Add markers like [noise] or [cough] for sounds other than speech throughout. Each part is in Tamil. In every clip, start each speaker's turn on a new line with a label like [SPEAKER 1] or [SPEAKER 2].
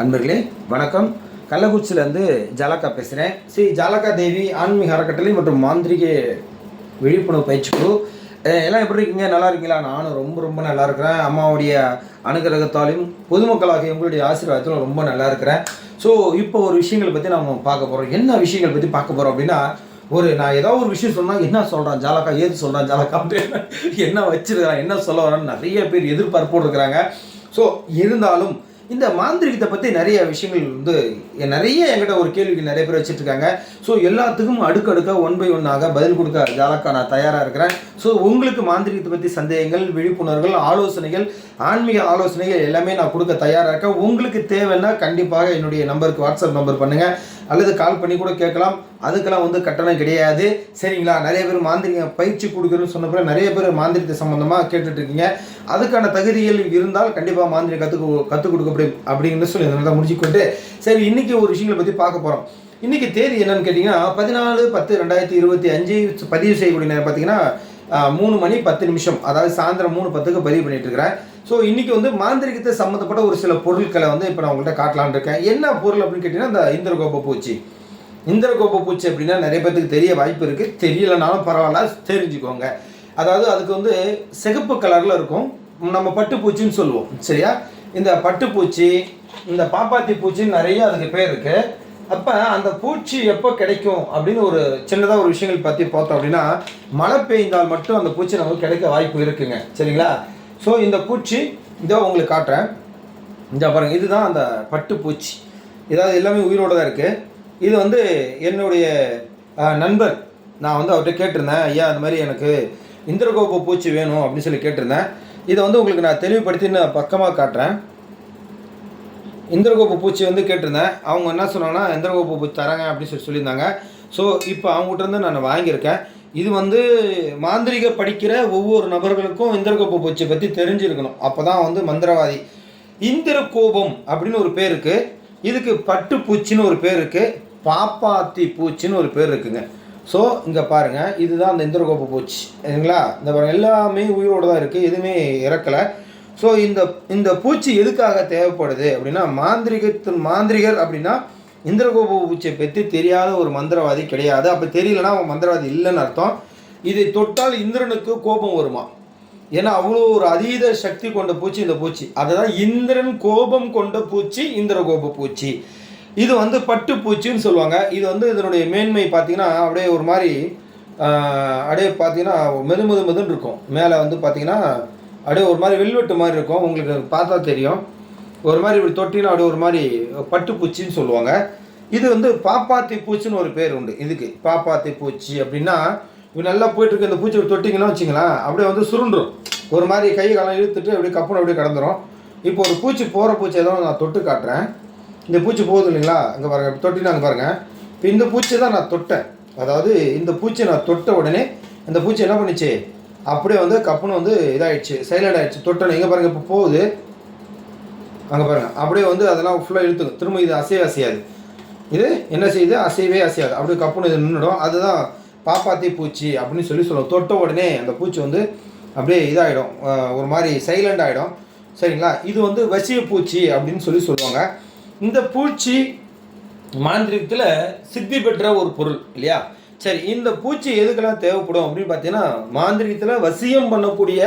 [SPEAKER 1] அன்பர்களே வணக்கம் கள்ளக்குறிச்சியிலேருந்து ஜாலக்கா பேசுகிறேன் ஸ்ரீ ஜாலக்கா தேவி ஆன்மீக அறக்கட்டளை மற்றும் மாந்திரிக விழிப்புணர்வு பயிற்சி குழு எல்லாம் எப்படி இருக்கீங்க நல்லா இருக்கீங்களா நானும் ரொம்ப ரொம்ப நல்லா இருக்கிறேன் அம்மாவுடைய அனுகிரகத்தாலையும் பொதுமக்களாக எங்களுடைய ஆசீர்வாதத்திலும் ரொம்ப நல்லா இருக்கிறேன் ஸோ இப்போ ஒரு விஷயங்களை பற்றி நம்ம பார்க்க போகிறோம் என்ன விஷயங்கள் பற்றி பார்க்க போகிறோம் அப்படின்னா ஒரு நான் ஏதோ ஒரு விஷயம் சொன்னால் என்ன சொல்கிறான் ஜாலக்கா ஏது சொல்கிறான் ஜாலக்கா அப்படின்னு என்ன வச்சிருக்கிறான் என்ன சொல்ல வரான்னு நிறைய பேர் எதிர்பார்ப்போடு இருக்கிறாங்க ஸோ இருந்தாலும் இந்த மாந்திரிகத்தை பற்றி நிறைய விஷயங்கள் வந்து நிறைய என்கிட்ட ஒரு கேள்விக்கு நிறைய பேர் வச்சுட்ருக்காங்க ஸோ எல்லாத்துக்கும் அடுக்கு ஒன் பை ஒன்னாக பதில் கொடுக்க ஜாலக்கா நான் தயாராக இருக்கிறேன் ஸோ உங்களுக்கு மாந்திரிகத்தை பற்றி சந்தேகங்கள் விழிப்புணர்வுகள் ஆலோசனைகள் ஆன்மீக ஆலோசனைகள் எல்லாமே நான் கொடுக்க தயாராக இருக்கேன் உங்களுக்கு தேவைன்னா கண்டிப்பாக என்னுடைய நம்பருக்கு வாட்ஸ்அப் நம்பர் பண்ணுங்கள் அல்லது கால் பண்ணி கூட கேட்கலாம் அதுக்கெல்லாம் வந்து கட்டணம் கிடையாது சரிங்களா நிறைய பேர் மாந்திரிக பயிற்சி கொடுக்குறேன்னு சொன்னப்பறம் நிறைய பேர் மாந்திரத்தை சம்மந்தமாக கேட்டுட்ருக்கீங்க அதுக்கான தகுதிகள் இருந்தால் கண்டிப்பாக மாந்திரி கற்றுக் கற்றுக் கொடுக்கப்படும் அப்படின்னு சொல்லி நல்லா முடிச்சுக்கொண்டு சரி இன்றைக்கி ஒரு விஷயங்களை பற்றி பார்க்க போகிறோம் இன்றைக்கி தேதி என்னென்னு கேட்டிங்கன்னா பதினாலு பத்து ரெண்டாயிரத்தி இருபத்தி அஞ்சு பதிவு செய்யக்கூடிய நேரம் பார்த்தீங்கன்னா மூணு மணி பத்து நிமிஷம் அதாவது சாயந்தரம் மூணு பத்துக்கு பதிவு பண்ணிட்டு இருக்கிறேன் ஸோ இன்றைக்கி வந்து மாந்திரிகத்தை சம்மந்தப்பட்ட ஒரு சில பொருட்களை வந்து இப்போ நான் உங்கள்கிட்ட காட்டலான் இருக்கேன் என்ன பொருள் அப்படின்னு கேட்டிங்கன்னா இந்த இந்திரகோப பூச்சி இந்திரகோப பூச்சி அப்படின்னா நிறைய பேர்த்துக்கு தெரிய வாய்ப்பு இருக்குது தெரியலனாலும் பரவாயில்ல தெரிஞ்சுக்கோங்க அதாவது அதுக்கு வந்து சிகப்பு கலரில் இருக்கும் நம்ம பட்டுப்பூச்சின்னு சொல்லுவோம் சரியா இந்த பட்டுப்பூச்சி இந்த பாப்பாத்தி பூச்சின்னு நிறைய அதுக்கு பேர் இருக்குது அப்போ அந்த பூச்சி எப்போ கிடைக்கும் அப்படின்னு ஒரு சின்னதாக ஒரு விஷயங்கள் பற்றி பார்த்தோம் அப்படின்னா மழை பெய்ந்தால் மட்டும் அந்த பூச்சி நமக்கு கிடைக்க வாய்ப்பு இருக்குங்க சரிங்களா ஸோ இந்த பூச்சி இதோ உங்களுக்கு காட்டுறேன் இந்த பாருங்கள் இதுதான் அந்த பட்டு பூச்சி இதாவது எல்லாமே உயிரோடு தான் இருக்குது இது வந்து என்னுடைய நண்பர் நான் வந்து அவர்கிட்ட கேட்டிருந்தேன் ஐயா அந்த மாதிரி எனக்கு இந்திரகோப பூச்சி வேணும் அப்படின்னு சொல்லி கேட்டிருந்தேன் இதை வந்து உங்களுக்கு நான் தெளிவுபடுத்தி நான் பக்கமாக காட்டுறேன் இந்திரகோப பூச்சி வந்து கேட்டிருந்தேன் அவங்க என்ன சொன்னாங்கன்னா இந்திரகோப பூச்சி தராங்க அப்படின்னு சொல்லி சொல்லியிருந்தாங்க ஸோ இப்போ அவங்ககிட்ட இருந்து நான் வாங்கியிருக்கேன் இது வந்து மாந்திரிக படிக்கிற ஒவ்வொரு நபர்களுக்கும் இந்திரகோப பூச்சியை பற்றி தெரிஞ்சிருக்கணும் அப்போ தான் வந்து மந்திரவாதி கோபம் அப்படின்னு ஒரு பேர் இருக்குது இதுக்கு பட்டு பூச்சின்னு ஒரு பேர் இருக்குது பாப்பாத்தி பூச்சின்னு ஒரு பேர் இருக்குங்க ஸோ இங்கே பாருங்கள் இதுதான் அந்த இந்திரகோப பூச்சி சரிங்களா இந்த பாருங்கள் எல்லாமே உயிரோடு தான் இருக்குது எதுவுமே இறக்கலை ஸோ இந்த இந்த பூச்சி எதுக்காக தேவைப்படுது அப்படின்னா மாந்திரிகத்தின் மாந்திரிகர் அப்படின்னா இந்திரகோப பூச்சியை பற்றி தெரியாத ஒரு மந்திரவாதி கிடையாது அப்போ தெரியலனா அவன் மந்திரவாதி இல்லைன்னு அர்த்தம் இதை தொட்டால் இந்திரனுக்கு கோபம் வருமா ஏன்னா அவ்வளோ ஒரு அதீத சக்தி கொண்ட பூச்சி இந்த பூச்சி அதுதான் இந்திரன் கோபம் கொண்ட பூச்சி இந்திரகோப பூச்சி இது வந்து பட்டு பூச்சின்னு சொல்லுவாங்க இது வந்து இதனுடைய மேன்மை பார்த்திங்கன்னா அப்படியே ஒரு மாதிரி அப்படியே பார்த்தீங்கன்னா மெது மெது மெதுன்னு இருக்கும் மேலே வந்து பார்த்திங்கன்னா அப்படியே ஒரு மாதிரி வெல்வெட்டு மாதிரி இருக்கும் உங்களுக்கு பார்த்தா தெரியும் ஒரு மாதிரி இப்படி தொட்டினா அப்படி ஒரு மாதிரி பட்டுப்பூச்சின்னு சொல்லுவாங்க இது வந்து பாப்பாத்தி பூச்சின்னு ஒரு பேர் உண்டு இதுக்கு பாப்பாத்தி பூச்சி அப்படின்னா இப்போ நல்லா போயிட்டுருக்கு இந்த பூச்சி தொட்டிங்கன்னா வச்சிங்களேன் அப்படியே வந்து சுருண்டுரும் ஒரு மாதிரி கை காலம் இழுத்துட்டு அப்படியே கப்புன்னு அப்படியே கடந்துடும் இப்போ ஒரு பூச்சி போகிற பூச்சி ஏதோ நான் தொட்டு காட்டுறேன் இந்த பூச்சி போகுது இல்லைங்களா அங்கே பாருங்கள் தொட்டினா அங்கே பாருங்கள் இப்போ இந்த பூச்சி தான் நான் தொட்டேன் அதாவது இந்த பூச்சி நான் தொட்ட உடனே இந்த பூச்சி என்ன பண்ணிச்சு அப்படியே வந்து கப்புனு வந்து இதாகிடுச்சு சைலண்ட் ஆகிடுச்சு தொட்டணும் இங்கே பாருங்கள் இப்போ போகுது அங்கே பாருங்கள் அப்படியே வந்து அதெல்லாம் ஃபுல்லாக இழுத்துக்கும் திரும்ப இது அசைய அசையாது இது என்ன செய்யுது அசையவே அசையாது அப்படியே கப்புன்னு இது நின்றுடும் அதுதான் பாப்பாத்தி பூச்சி அப்படின்னு சொல்லி சொல்லுவோம் தொட்ட உடனே அந்த பூச்சி வந்து அப்படியே இதாகிடும் ஒரு மாதிரி சைலண்ட் ஆகிடும் சரிங்களா இது வந்து வசிய பூச்சி அப்படின்னு சொல்லி சொல்லுவாங்க இந்த பூச்சி மாந்திரிகத்தில் சித்தி பெற்ற ஒரு பொருள் இல்லையா சரி இந்த பூச்சி எதுக்கெல்லாம் தேவைப்படும் அப்படின்னு பார்த்தீங்கன்னா மாந்திரியத்தில் வசியம் பண்ணக்கூடிய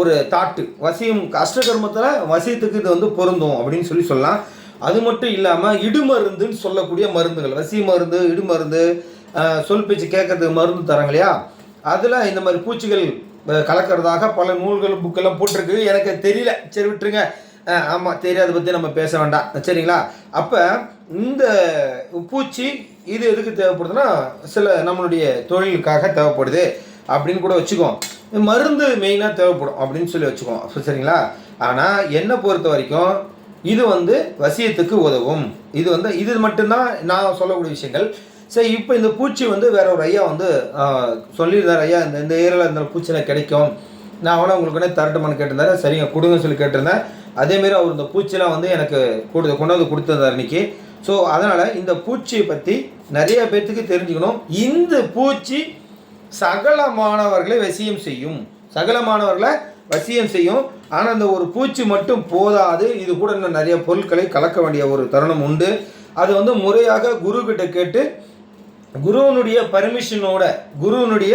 [SPEAKER 1] ஒரு தாட்டு வசியம் கஷ்டகர்மத்தில் வசியத்துக்கு இது வந்து பொருந்தும் அப்படின்னு சொல்லி சொல்லலாம் அது மட்டும் இல்லாமல் இடுமருந்துன்னு சொல்லக்கூடிய மருந்துகள் வசிய மருந்து இடுமருந்து சொல் பேச்சு கேட்கறதுக்கு மருந்து தராங்க இல்லையா அதில் இந்த மாதிரி பூச்சிகள் கலக்கிறதாக பல நூல்கள் புக்கெல்லாம் போட்டிருக்கு எனக்கு தெரியல சரி விட்டுருங்க ஆமாம் தெரியாத பற்றி நம்ம பேச வேண்டாம் சரிங்களா அப்போ இந்த பூச்சி இது எதுக்கு தேவைப்படுதுன்னா சில நம்மளுடைய தொழிலுக்காக தேவைப்படுது அப்படின்னு கூட வச்சுக்கோம் மருந்து மெயினாக தேவைப்படும் அப்படின்னு சொல்லி வச்சுக்கோம் சரிங்களா ஆனால் என்னை பொறுத்த வரைக்கும் இது வந்து வசியத்துக்கு உதவும் இது வந்து இது மட்டும்தான் நான் சொல்லக்கூடிய விஷயங்கள் சரி இப்போ இந்த பூச்சி வந்து வேற ஒரு ஐயா வந்து சொல்லியிருந்தார் ஐயா இந்த இந்த ஏரியாவில் இந்த பூச்சினை கிடைக்கும் நான் அவனை உங்களுக்கு தரட்டுமான்னு கேட்டிருந்தாரு சரிங்க கொடுங்கன்னு சொல்லி கேட்டிருந்தேன் அதேமாரி அவர் இந்த பூச்சிலாம் வந்து எனக்கு கூடுதல் கொண்டாந்து வந்து அன்றைக்கி ஸோ அதனால் இந்த பூச்சியை பற்றி நிறைய பேர்த்துக்கு தெரிஞ்சுக்கணும் இந்த பூச்சி சகல மாணவர்களை வசியம் செய்யும் சகல மாணவர்களை வசியம் செய்யும் ஆனால் அந்த ஒரு பூச்சி மட்டும் போதாது இது கூட இன்னும் நிறைய பொருட்களை கலக்க வேண்டிய ஒரு தருணம் உண்டு அது வந்து முறையாக குரு கிட்ட கேட்டு குருவனுடைய பர்மிஷனோட குருவனுடைய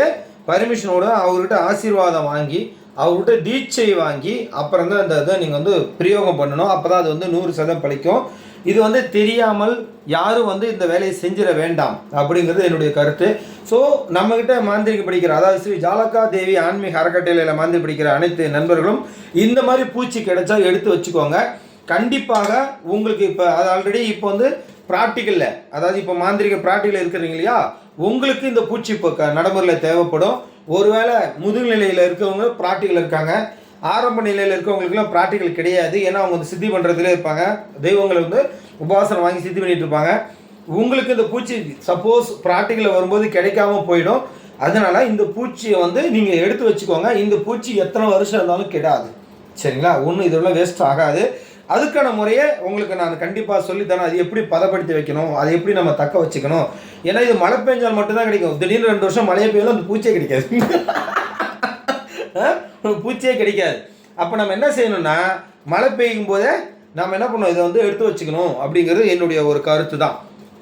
[SPEAKER 1] பர்மிஷனோட அவர்கிட்ட ஆசீர்வாதம் வாங்கி அவர்கிட்ட டீச்சை வாங்கி அப்புறம் தான் அந்த இதை நீங்கள் வந்து பிரயோகம் பண்ணணும் அப்போ தான் அது வந்து நூறு சதம் பழிக்கும் இது வந்து தெரியாமல் யாரும் வந்து இந்த வேலையை செஞ்சிட வேண்டாம் அப்படிங்கிறது என்னுடைய கருத்து ஸோ நம்மக்கிட்ட மாந்திரிக்கு படிக்கிற அதாவது ஸ்ரீ ஜாலக்கா தேவி ஆன்மீக அறக்கட்டளையில் மாந்திரி படிக்கிற அனைத்து நண்பர்களும் இந்த மாதிரி பூச்சி கிடைச்சா எடுத்து வச்சுக்கோங்க கண்டிப்பாக உங்களுக்கு இப்போ அது ஆல்ரெடி இப்போ வந்து ப்ராக்டிக்கலில் அதாவது இப்போ மாந்திரிக ப்ராக்டிக்கல் இருக்கிறீங்க இல்லையா உங்களுக்கு இந்த பூச்சி இப்போ நடைமுறையில் தேவைப்படும் ஒருவேளை முதுநிலையில் இருக்கவங்க ப்ராக்டிக்கல் இருக்காங்க ஆரம்ப நிலையில் இருக்கவங்களுக்குலாம் ப்ராக்டிக்கல் கிடையாது ஏன்னா அவங்க வந்து சித்தி பண்ணுறதுலேயே இருப்பாங்க தெய்வங்களை வந்து உபாசனம் வாங்கி சித்தி பண்ணிகிட்டு இருப்பாங்க உங்களுக்கு இந்த பூச்சி சப்போஸ் ப்ராக்டிக்கலில் வரும்போது கிடைக்காம போயிடும் அதனால் இந்த பூச்சியை வந்து நீங்கள் எடுத்து வச்சுக்கோங்க இந்த பூச்சி எத்தனை வருஷம் இருந்தாலும் கிடாது சரிங்களா ஒன்றும் இதெல்லாம் வேஸ்ட் ஆகாது அதுக்கான முறையை உங்களுக்கு நான் கண்டிப்பாக சொல்லித்தரேன் அது எப்படி பதப்படுத்தி வைக்கணும் அதை எப்படி நம்ம தக்க வச்சுக்கணும் ஏன்னா இது மழை பெஞ்சால் மட்டும்தான் கிடைக்கும் திடீர்னு ரெண்டு வருஷம் மழையை பெய்யாலும் அந்த பூச்சியே கிடைக்காது [laughs] பூச்சியே கிடைக்காது அப்போ நம்ம என்ன செய்யணும்னா மழை பெய்யும் போதே நம்ம என்ன பண்ணோம் இதை வந்து எடுத்து வச்சுக்கணும் அப்படிங்கிறது என்னுடைய ஒரு கருத்து தான்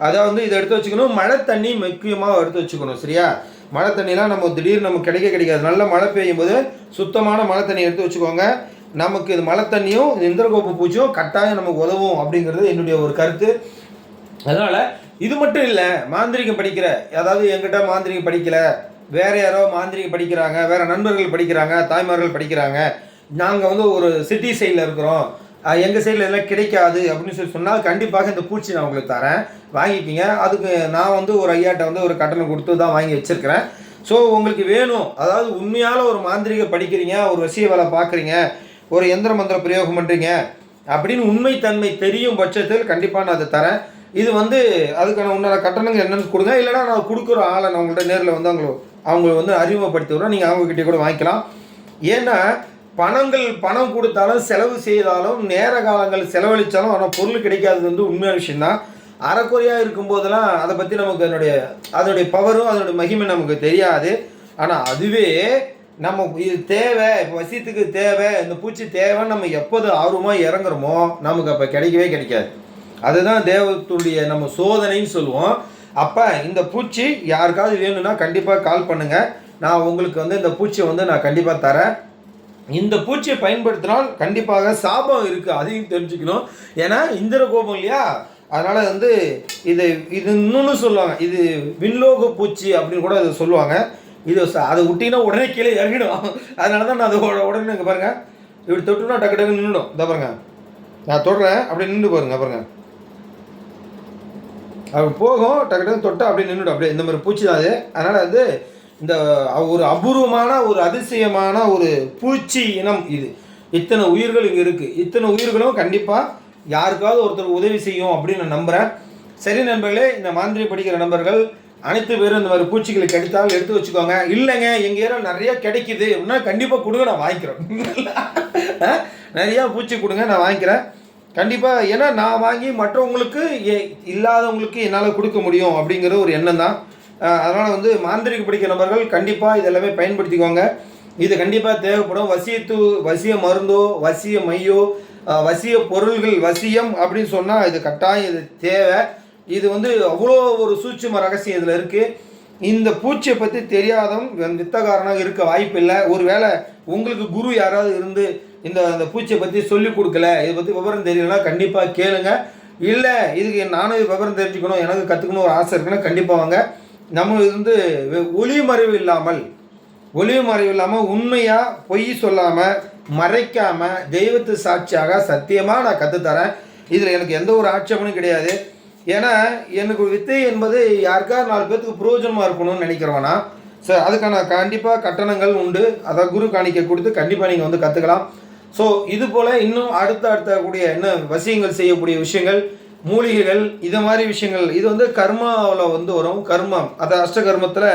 [SPEAKER 1] அதை வந்து இதை எடுத்து வச்சுக்கணும் மழை தண்ணி முக்கியமாக எடுத்து வச்சுக்கணும் சரியா மழை தண்ணிலாம் நம்ம திடீர்னு நமக்கு கிடைக்க கிடைக்காது நல்ல மழை பெய்யும் போது சுத்தமான மழை தண்ணி எடுத்து வச்சுக்கோங்க நமக்கு இது மழை தண்ணியும் இந்திரகோப்பு பூச்சியும் கட்டாயம் நமக்கு உதவும் அப்படிங்கிறது என்னுடைய ஒரு கருத்து அதனால் இது மட்டும் இல்லை மாந்திரிகம் படிக்கிற அதாவது எங்கிட்ட மாந்திரிகம் படிக்கலை வேறு யாரோ மாந்திரிகம் படிக்கிறாங்க வேறு நண்பர்கள் படிக்கிறாங்க தாய்மார்கள் படிக்கிறாங்க நாங்கள் வந்து ஒரு சிட்டி சைடில் இருக்கிறோம் எங்கள் சைடில் எல்லாம் கிடைக்காது அப்படின்னு சொல்லி சொன்னால் கண்டிப்பாக இந்த பூச்சி நான் உங்களுக்கு தரேன் வாங்கிக்கிங்க அதுக்கு நான் வந்து ஒரு ஐயாட்ட வந்து ஒரு கட்டணம் கொடுத்து தான் வாங்கி வச்சுருக்கிறேன் ஸோ உங்களுக்கு வேணும் அதாவது உண்மையால் ஒரு மாந்திரிகை படிக்கிறீங்க ஒரு விஷய வேலை பார்க்குறீங்க ஒரு எந்திர மந்திர பிரயோகம் பண்ணுறீங்க அப்படின்னு உண்மைத்தன்மை தெரியும் பட்சத்தில் கண்டிப்பாக நான் அதை தரேன் இது வந்து அதுக்கான உண்டான கட்டணங்கள் என்னென்னு கொடுங்க இல்லைனா நான் கொடுக்குற ஆளை நான் உங்கள்கிட்ட நேரில் வந்து அவங்கள அவங்கள வந்து அறிமுகப்படுத்தி விட்றோம் நீங்கள் அவங்கக்கிட்டே கூட வாங்கிக்கலாம் ஏன்னா பணங்கள் பணம் கொடுத்தாலும் செலவு செய்தாலும் நேர காலங்கள் செலவழித்தாலும் ஆனால் பொருள் கிடைக்காதது வந்து உண்மையான விஷயந்தான் அறக்குறையாக இருக்கும்போதெல்லாம் அதை பற்றி நமக்கு அதனுடைய அதனுடைய பவரும் அதனுடைய மகிமை நமக்கு தெரியாது ஆனால் அதுவே நம்ம இது தேவை இப்போ விஷயத்துக்கு தேவை இந்த பூச்சி தேவைன்னு நம்ம எப்போது ஆர்வமாக இறங்குறோமோ நமக்கு அப்போ கிடைக்கவே கிடைக்காது அதுதான் தேவத்துடைய நம்ம சோதனைன்னு சொல்லுவோம் அப்போ இந்த பூச்சி யாருக்காவது வேணும்னா கண்டிப்பாக கால் பண்ணுங்கள் நான் உங்களுக்கு வந்து இந்த பூச்சியை வந்து நான் கண்டிப்பாக தரேன் இந்த பூச்சியை பயன்படுத்தினால் கண்டிப்பாக சாபம் இருக்குது அதையும் தெரிஞ்சுக்கணும் ஏன்னா இந்திர கோபம் இல்லையா அதனால் வந்து இது இது இன்னொன்று சொல்லுவாங்க இது விண்லோக பூச்சி அப்படின்னு கூட இதை சொல்லுவாங்க இது அதை விட்டிங்கன்னா உடனே கீழே இறங்கிடும் அதனால தான் நான் அது உடனே இங்கே பாருங்கள் இப்படி தொட்டுனா டக்கு டக்கு நின்றுடும் இதை பாருங்கள் நான் தொடுறேன் அப்படியே நின்று பாருங்க பாருங்கள் அப்படி போகும் டக்கு டக்கு தொட்டால் அப்படியே நின்றுடும் அப்படியே இந்த மாதிரி பூச்சி தான் அது அதனால் வந்து இந்த ஒரு அபூர்வமான ஒரு அதிசயமான ஒரு பூச்சி இனம் இது இத்தனை உயிர்கள் இங்கே இருக்குது இத்தனை உயிர்களும் கண்டிப்பாக யாருக்காவது ஒருத்தர் உதவி செய்யும் அப்படின்னு நான் நம்புகிறேன் சரி நண்பர்களே இந்த மாந்திரி படிக்கிற நண்பர்கள் அனைத்து பேரும் இந்த மாதிரி பூச்சிகளை கிடைத்தாலும் எடுத்து வச்சுக்கோங்க இல்லைங்க எங்கள் ஏரியா நிறையா கிடைக்குது அப்படின்னா கண்டிப்பாக கொடுங்க நான் வாங்கிக்கிறேன் நிறையா பூச்சி கொடுங்க நான் வாங்கிக்கிறேன் கண்டிப்பாக ஏன்னா நான் வாங்கி மற்றவங்களுக்கு இல்லாதவங்களுக்கு என்னால் கொடுக்க முடியும் அப்படிங்கிற ஒரு எண்ணம் தான் அதனால் வந்து மாந்திரிக்கு பிடிக்க நபர்கள் கண்டிப்பாக இதெல்லாமே பயன்படுத்திக்கோங்க இது கண்டிப்பாக தேவைப்படும் வசியத்து வசிய மருந்தோ வசிய மையோ வசிய பொருள்கள் வசியம் அப்படின்னு சொன்னால் இது கட்டாயம் இது தேவை இது வந்து அவ்வளோ ஒரு சூட்சும ரகசியம் இதில் இருக்குது இந்த பூச்சியை பற்றி தெரியாதவன் வித்தகாரனாக இருக்க வாய்ப்பு இல்லை ஒரு வேளை உங்களுக்கு குரு யாராவது இருந்து இந்த அந்த பூச்சியை பற்றி சொல்லி கொடுக்கல இதை பற்றி விவரம் தெரியலனா கண்டிப்பாக கேளுங்க இல்லை இதுக்கு நானும் விவரம் தெரிஞ்சுக்கணும் எனக்கு கற்றுக்கணும் ஒரு ஆசை இருக்குன்னா கண்டிப்பாக வாங்க நம்ம வந்து ஒளி மறைவு இல்லாமல் ஒளி மறைவு இல்லாமல் உண்மையாக பொய் சொல்லாமல் மறைக்காமல் தெய்வத்து சாட்சியாக சத்தியமாக நான் கற்றுத்தரேன் இதில் எனக்கு எந்த ஒரு ஆட்சேபனும் கிடையாது ஏன்னா எனக்கு வித்தை என்பது யாருக்கா நாலு பேர்த்துக்கு பிரயோஜனமாக இருக்கணும்னு நினைக்கிறவனா சார் அதுக்கான கண்டிப்பாக கட்டணங்கள் உண்டு அதை குரு காணிக்க கொடுத்து கண்டிப்பாக நீங்கள் வந்து கற்றுக்கலாம் ஸோ இது போல் இன்னும் அடுத்த அடுத்த கூடிய இன்னும் வசியங்கள் செய்யக்கூடிய விஷயங்கள் மூலிகைகள் இது மாதிரி விஷயங்கள் இது வந்து கர்மாவில் வந்து வரும் கர்மம் அது அஷ்டகர்மத்தில்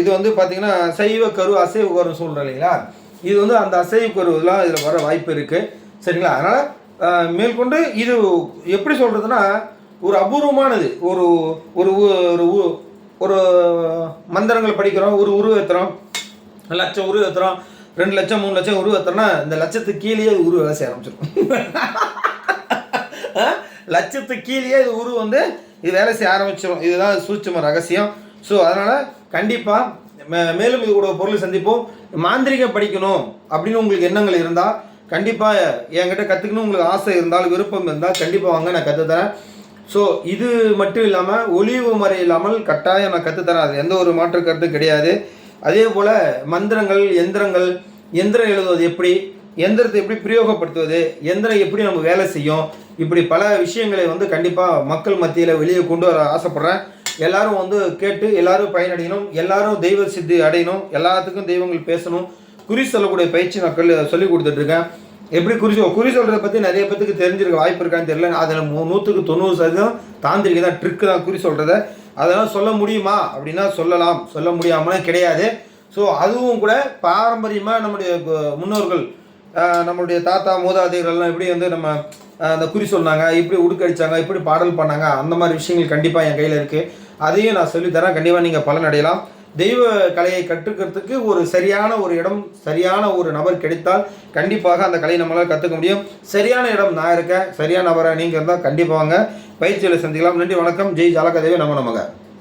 [SPEAKER 1] இது வந்து பார்த்திங்கன்னா சைவ கரு அசைவ கருன்னு சொல்கிறோம் இல்லைங்களா இது வந்து அந்த அசைவ கருவெலாம் இதில் வர வாய்ப்பு இருக்குது சரிங்களா அதனால் மேற்கொண்டு இது எப்படி சொல்கிறதுனா ஒரு அபூர்வமானது ஒரு ஒரு ஒரு ஒரு மந்திரங்கள் படிக்கிறோம் ஒரு உருவத்துறோம் லட்சம் உருவத்துறோம் ரெண்டு லட்சம் மூணு லட்சம் உருவத்துறோம்னா இந்த லட்சத்துக்கு கீழேயே உருவ வேலை செய்ய ஆரம்பிச்சிடும் லட்சத்துக்கு கீழேயே இது உருவம் வந்து இது வேலை செய்ய ஆரம்பிச்சிடும் இதுதான் சூட்சம ரகசியம் ஸோ அதனால் கண்டிப்பாக மேலும் இது கூட பொருளை சந்திப்போம் மாந்திரிக படிக்கணும் அப்படின்னு உங்களுக்கு எண்ணங்கள் இருந்தால் கண்டிப்பாக என்கிட்ட கற்றுக்கணும் உங்களுக்கு ஆசை இருந்தால் விருப்பம் இருந்தால் கண்டிப்பாக வாங்க நான் கற்றுத்தரேன் ஸோ இது மட்டும் இல்லாமல் ஒளிவு முறை இல்லாமல் கட்டாயம் நான் கற்றுத்தராது எந்த ஒரு மாற்று கருத்தும் கிடையாது அதே போல் மந்திரங்கள் எந்திரங்கள் எந்திரம் எழுதுவது எப்படி எந்திரத்தை எப்படி பிரயோகப்படுத்துவது எந்திரம் எப்படி நம்ம வேலை செய்யும் இப்படி பல விஷயங்களை வந்து கண்டிப்பாக மக்கள் மத்தியில் வெளியே கொண்டு வர ஆசைப்பட்றேன் எல்லாரும் வந்து கேட்டு எல்லாரும் பயனடையணும் எல்லாரும் தெய்வ சித்தி அடையணும் எல்லாத்துக்கும் தெய்வங்கள் பேசணும் குறி சொல்லக்கூடிய பயிற்சி நான் சொல்லி கொடுத்துட்ருக்கேன் எப்படி குறி குறி சொல்கிறத பற்றி நிறைய பேத்துக்கு தெரிஞ்சிருக்க வாய்ப்பு இருக்கான்னு தெரியல அதில் நூற்றுக்கு தொண்ணூறு சதவீதம் தாந்திரிக்க தான் ட்ரிக்கு தான் குறி சொல்கிறத அதெல்லாம் சொல்ல முடியுமா அப்படின்னா சொல்லலாம் சொல்ல முடியாமல் கிடையாது ஸோ அதுவும் கூட பாரம்பரியமாக நம்முடைய முன்னோர்கள் நம்மளுடைய தாத்தா மூதாதையர்கள்லாம் எப்படி வந்து நம்ம அந்த குறி சொன்னாங்க இப்படி உடுக்கடிச்சாங்க இப்படி பாடல் பண்ணாங்க அந்த மாதிரி விஷயங்கள் கண்டிப்பாக என் கையில் இருக்குது அதையும் நான் சொல்லித்தரேன் கண்டிப்பாக நீங்கள் பலன் அடையலாம் தெய்வ கலையை கற்றுக்கிறதுக்கு ஒரு சரியான ஒரு இடம் சரியான ஒரு நபர் கிடைத்தால் கண்டிப்பாக அந்த கலையை நம்மளால் கற்றுக்க முடியும் சரியான இடம் நான் இருக்கேன் சரியான நபரை நீங்கள் இருந்தால் கண்டிப்பாக பயிற்சியில் சந்திக்கலாம் நன்றி வணக்கம் ஜெய் ஜாலகதேவி நம்ம நமக்கு